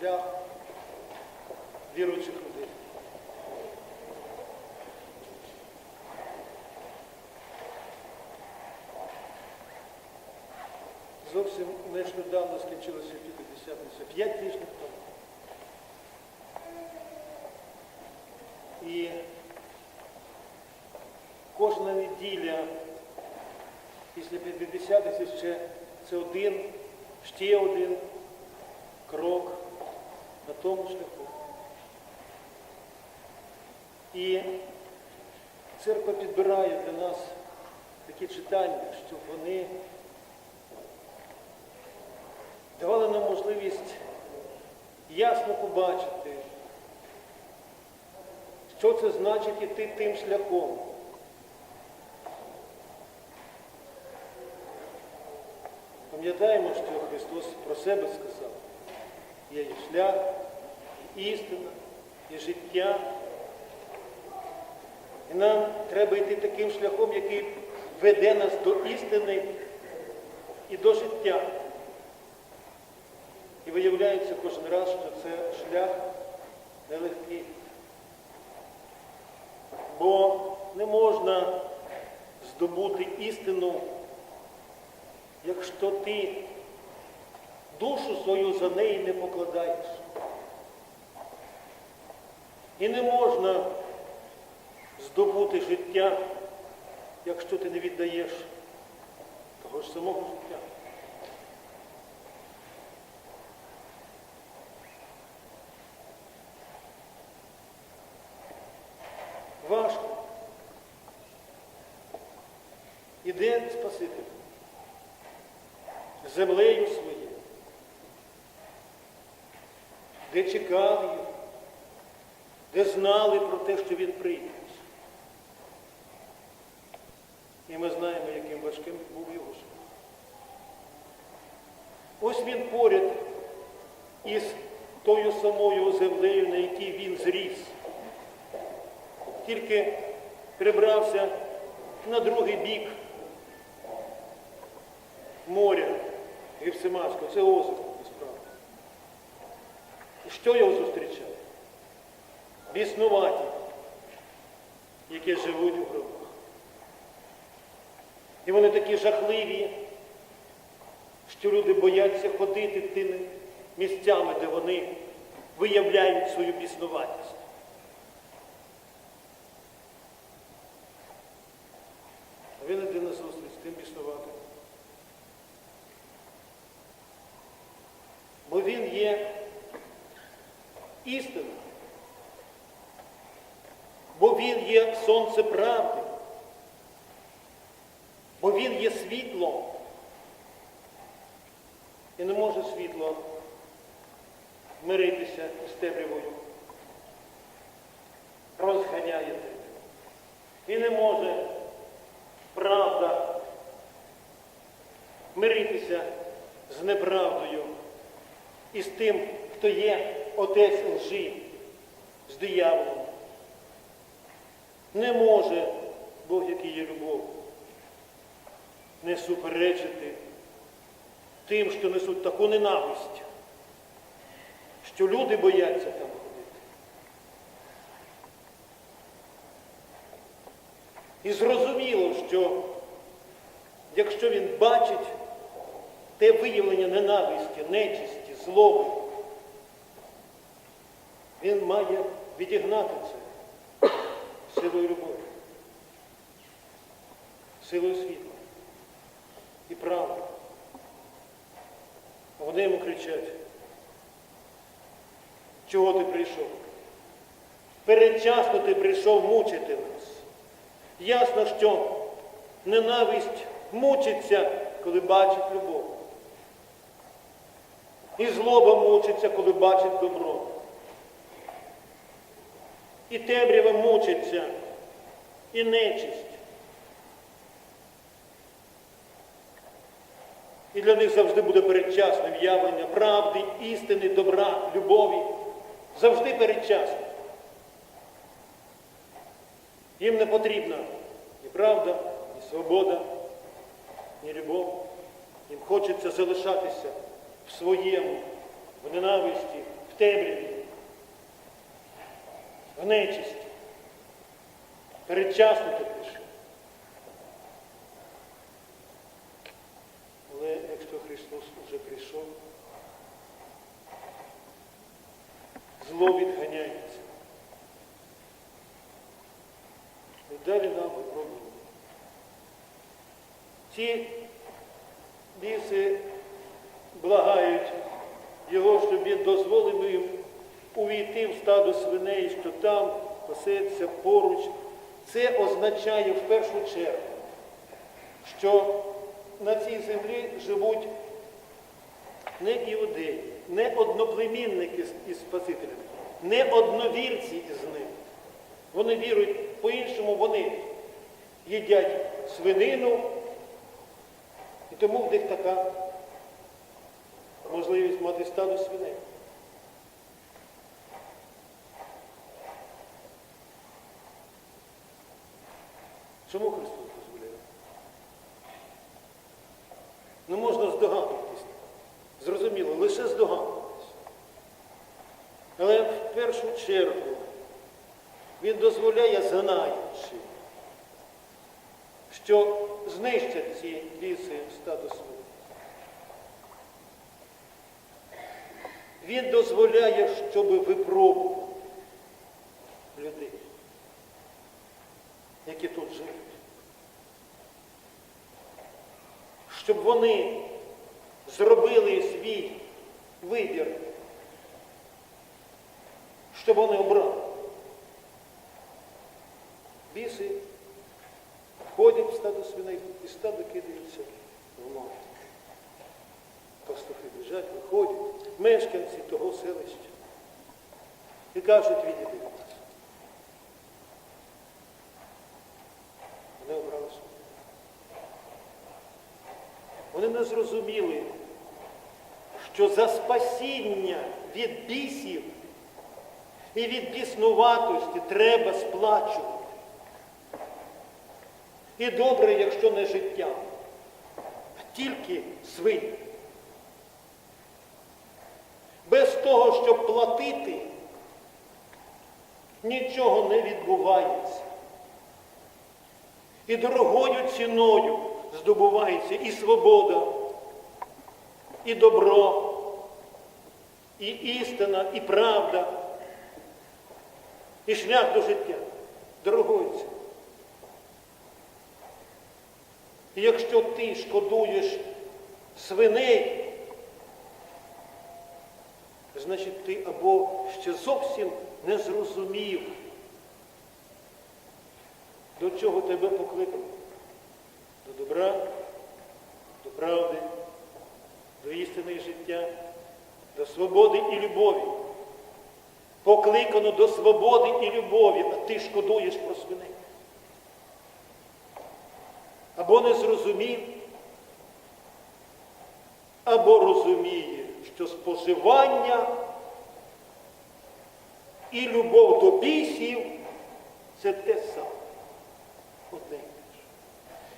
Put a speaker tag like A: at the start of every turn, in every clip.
A: шлях віруючих людей. Зовсім нещодавно скінчилося п'ятидесятниця, п'ять тижнів тому. І кожна неділя після п'ятидесятниці ще це один, ще один крок тому шляху. І церква підбирає для нас такі читання, щоб вони давали нам можливість ясно побачити, що це значить іти тим шляхом. Пам'ятаємо, що Христос про себе сказав. Є шлях, і істина, і життя. І нам треба йти таким шляхом, який веде нас до істини і до життя. І виявляється кожен раз, що це шлях нелегкий. Бо не можна здобути істину, якщо ти душу свою за неї не покладаєш. І не можна здобути життя, якщо ти не віддаєш того ж самого життя. Важко. Іде Спаситель землею своєю, де чекали його, де знали про те, що він прийде. І ми знаємо, яким важким був його шлях. Ось він поряд із тою самою землею, на якій він зріс. Тільки прибрався на другий бік моря Гефсиманського. Це озеро. Що його зустрічає? Біснуваті, які живуть у гробах. І вони такі жахливі, що люди бояться ходити тими місцями, де вони виявляють свою біснуватість. А він іде на зустріч тим біснуватим. Бо він є істина. Бо він є сонце правди. Бо він є світло. І не може світло миритися з темрявою. Розганяє темряву. І не може правда миритися з неправдою і з тим, хто є отець лжи, з дияволом. Не може Бог, який є любов, не суперечити тим, що несуть таку ненависть, що люди бояться там ходити. І зрозуміло, що якщо він бачить те виявлення ненависті, нечисті, злоби, він має відігнати це силою любові, силою світла і правди. Вони йому кричать, чого ти прийшов? Передчасно ти прийшов мучити нас. Ясно, що ненависть мучиться, коли бачить любов. І злоба мучиться, коли бачить добро. І темрява мучиться, і нечисть. І для них завжди буде передчасне в'явлення правди, істини, добра, любові. Завжди передчасне. Їм не потрібна ні правда, ні свобода, ні любов. Їм хочеться залишатися в своєму, в ненависті, в темряві, в нечисті. Передчасно ти прийшов. Але якщо Христос вже прийшов, зло відганяється. І далі нам випробуємо. Ці біси благають його, щоб він дозволив їм увійти в стадо свиней, що там пасеться поруч. Це означає в першу чергу, що на цій землі живуть не іудеї, не одноплемінники із Спасителем, не одновірці із ним. Вони вірують по-іншому, вони їдять свинину, і тому в них така можливість мати стадо свиней. Чому Христос дозволяє? Ну можна здогадуватись. Зрозуміло, лише здогадуватись. Але в першу чергу він дозволяє, знаючи, що знищать ці ліси свиней. Він дозволяє, щоб випробував людей, які тут живуть. Щоб вони зробили свій вибір, щоб вони обрали. Біси входять в стадо свиней і стадо кидаються в море. Пастухи біжать, виходять, мешканці того селища. І кажуть, відійди від нас. Вони обрали суд. Вони не зрозуміли, що за спасіння від бісів і від біснуватості треба сплачувати. І добре, якщо не життя, а тільки свині. Без того, щоб платити, нічого не відбувається. І дорогою ціною здобувається і свобода, і добро, і істина, і правда, і шлях до життя. Ціною. І якщо ти шкодуєш свиней, значить ти або ще зовсім не зрозумів, до чого тебе покликано. До добра, до правди, до істини життя, до свободи і любові. Покликано до свободи і любові, а ти шкодуєш про свиней. Або не зрозумів, або розуміє, що споживання і любов до бісів це те саме.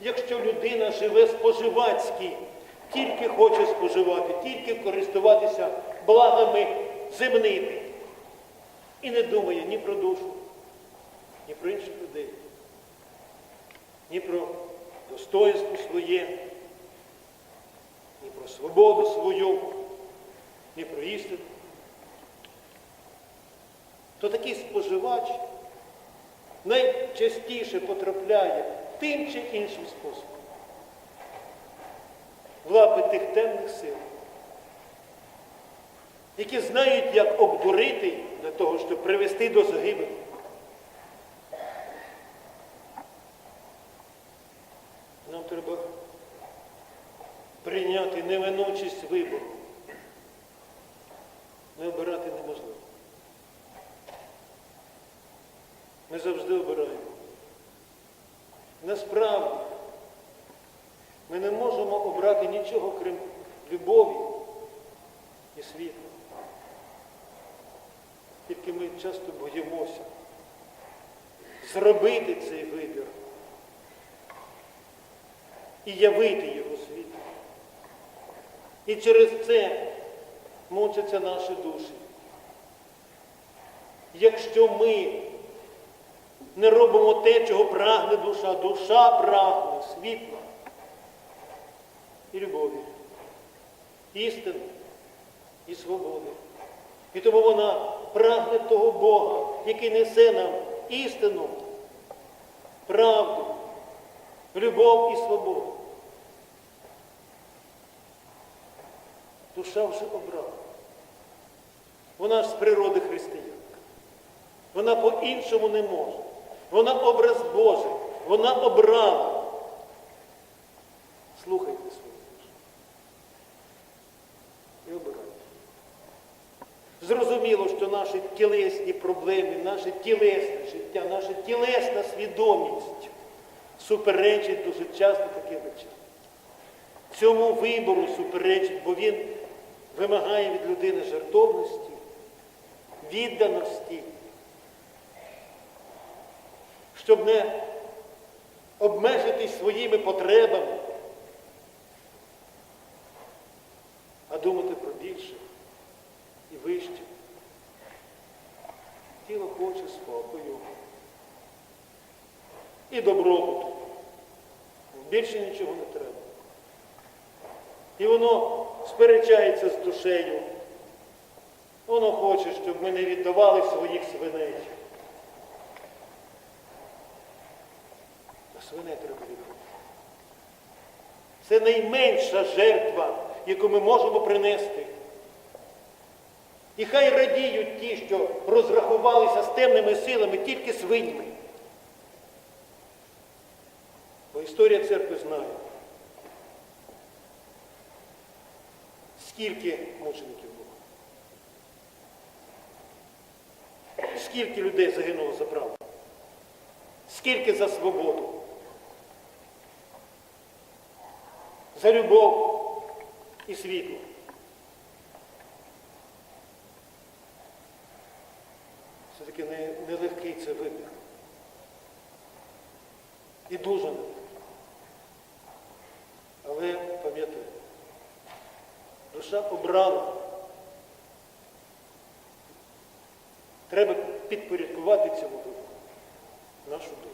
A: Якщо людина живе споживацьки, тільки хоче споживати, тільки користуватися благами земними. І не думає ні про душу, ні про інших людей, ні про достоинство своє, ні про свободу свою, ні про істину, то такий споживач найчастіше потрапляє тим чи іншим способом в лапи тих темних сил, які знають, як обдурити для того, щоб привести до загибелі. Нам треба прийняти неминучість вибору. Не обирати неможливо. Ми завжди обираємо. Насправді ми не можемо обрати нічого, крім любові і світла. Тільки ми часто боїмося зробити цей вибір і явити його світу. І через це мучаться наші душі. якщо ми не робимо те, чого прагне душа, душа прагне світла і любові, істини і свободи. І тому вона прагне того Бога, який несе нам істину, правду, любов і свободу. Душа вже обрала. Вона ж з природи християнка. Вона по-іншому не може. Вона образ Божий. Вона обрала. Слухайте свою душу. І обирайте. Зрозуміло, що наші тілесні проблеми, наше тілесне життя, наша тілесна свідомість суперечить дуже часто таким речам. Цьому вибору суперечить, бо він вимагає від людини жертовності, відданості, щоб не обмежитись своїми потребами, а думати про більше і вище. Тіло хоче спокою і добробуту. Більше нічого не треба. І воно сперечається з душею. Воно хоче, щоб ми не віддавали своїх свиней. Свиней треба віддати. Це найменша жертва, яку ми можемо принести. І хай радіють ті, що розрахувалися з темними силами тільки свиньми. Бо історія церкви знає, скільки мучеників було. Скільки людей загинуло за правду. Скільки за свободу. За любов і світло. Все-таки не- нелегкий це вибір. І дуже нелегкий. Але пам'ятаю, душа обрала. Треба підпорядкувати цьому вибору нашу долю.